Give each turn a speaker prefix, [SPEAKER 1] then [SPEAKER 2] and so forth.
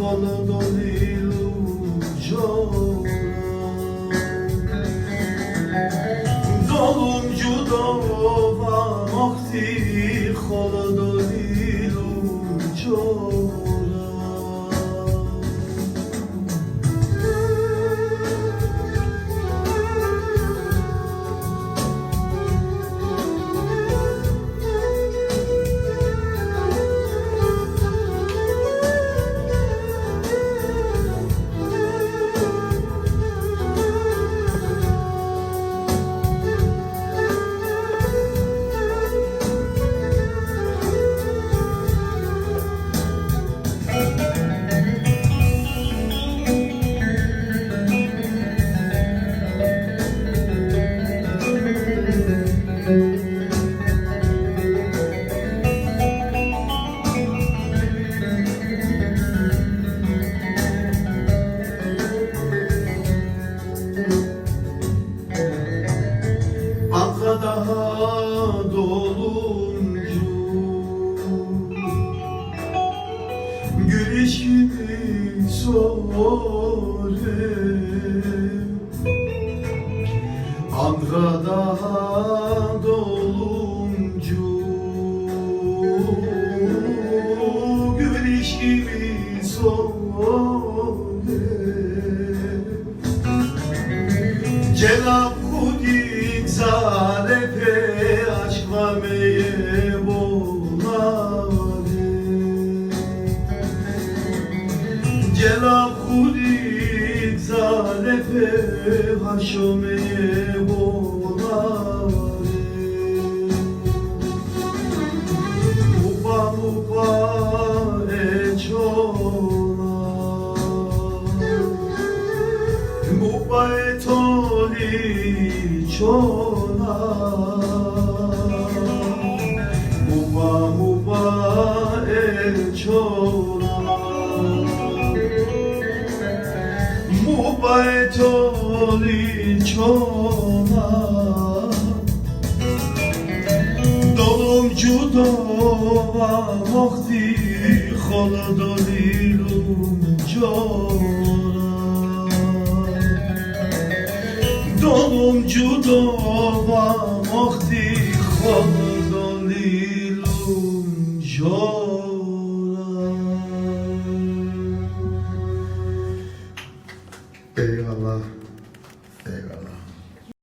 [SPEAKER 1] Khala dolilu çona Doluncu. dova Gibi sore Ankara'da doluncu. Gülüş gibi sore Cenab Cenab Kudik zalepe haşomeye bolare Mupa mupa e çona. Mupa etoli çona Mupa mupa et çona Mupa etoli çona Dolumcu dova vakti Khala dalilum çona Dolumcu dova